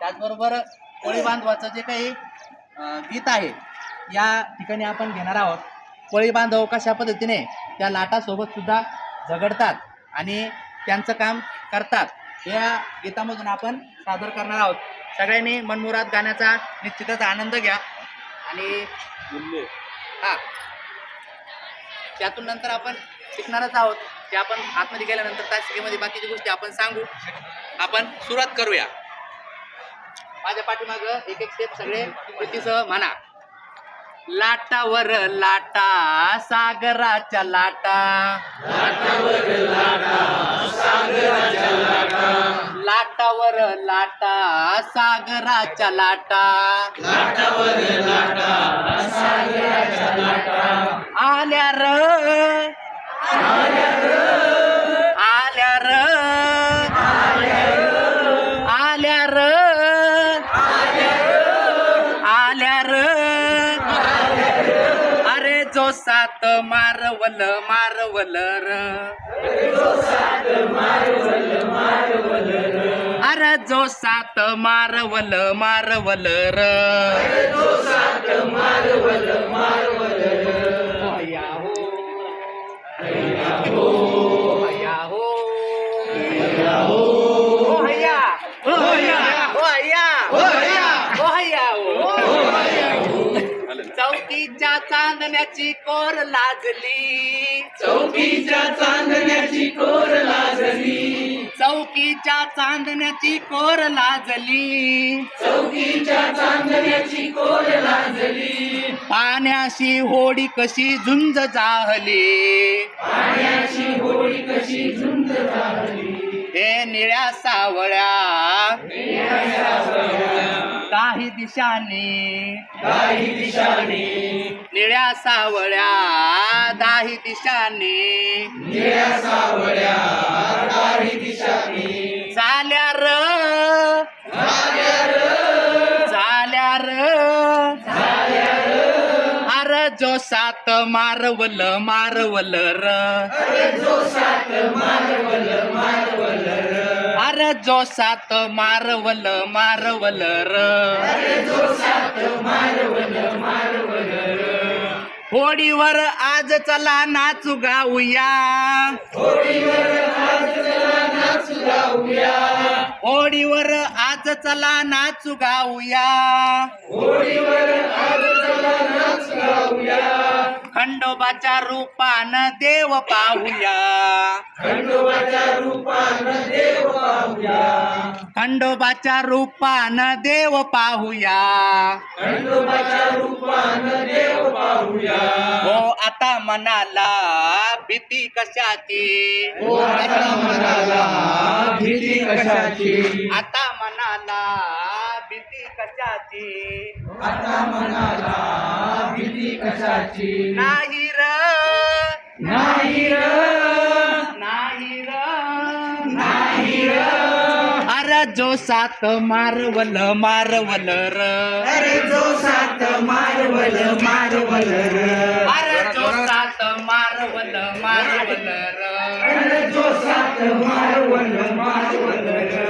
त्याचबरोबर कोळी बांधवाचं जे काही गीत आहे या ठिकाणी आपण घेणार आहोत. कोळी बांधव कशा पद्धतीने त्या लाटासोबत सुद्धा झगडतात आणि त्यांचं काम करतात या गीतामधून आपण सादर करणार आहोत. सगळ्यांनी मनमुराद गाण्याचा निश्चितच आनंद घ्या. आणि हा. त्यातून नंतर आपण शिकणारच आहोत. ते आपण आतमध्ये गेल्यानंतर त्या शिकेमध्ये बाकीच्या गोष्टी आपण सांगू. आपण सुरुवात करूया. माझ्या पाठीमाग एक एक स्टेप सगळे कृतीसह म्हणा. लाटावर लाटा सागराच्या लाटा. लाटावर लाटा सागराच्या लाटा. आल्या र सात मारवल मारवल र. जो सात मारवल मारवल र. हो, हया हो. चौकीच्या चांदण्याची कोर लाजली. चौकीच्या चांदण्याची कोर लाजली. चौकीच्या चांदण्याची कोर लाजली. चौकीच्या चांदण्याची कोर लाजली. पाण्याशी होडी कशी झुंज जाहली. पाण्याची होळी कशी झुंज झाली हे निळ्या सावळ्या. काही दिशांनी. काही दिशाने. निळ्या सावळ्या दाही दिशांनी. निळ्या सावळ्या काही दिशाने. झाल्या र झाल्या र जो सात मारवल मारवल र जो सात मारवल मारवल अरे जो सात मारवल मारवल र जो सात मारवल मारवल होडीवर आज चला नाचू गाऊया होडीवर आज चला नाच गाऊया. होडीवर आज चला नाचू गाऊया. खंडोबाच्या रूपान देव पाहूया. खंडोबाच्या रूपान देव पाहूया. खंडोबाच्या रूपान देव पाहूया. खंडोबाच्या रूपान देव पाहूया. हो आता मनाला भीती कशाची? ओ आता मनाला भीती कशाची? आता मनाला कशाची? आता मनाला भीती कशाची? नाही र. नाही र. नाही र. नाही र. अरे जो सात मारवल मारवल र. अरे जो सात मारवल मारवल र. अरे जो सात मारवल मारवल र. अरे जो सात मारवल मारवल र.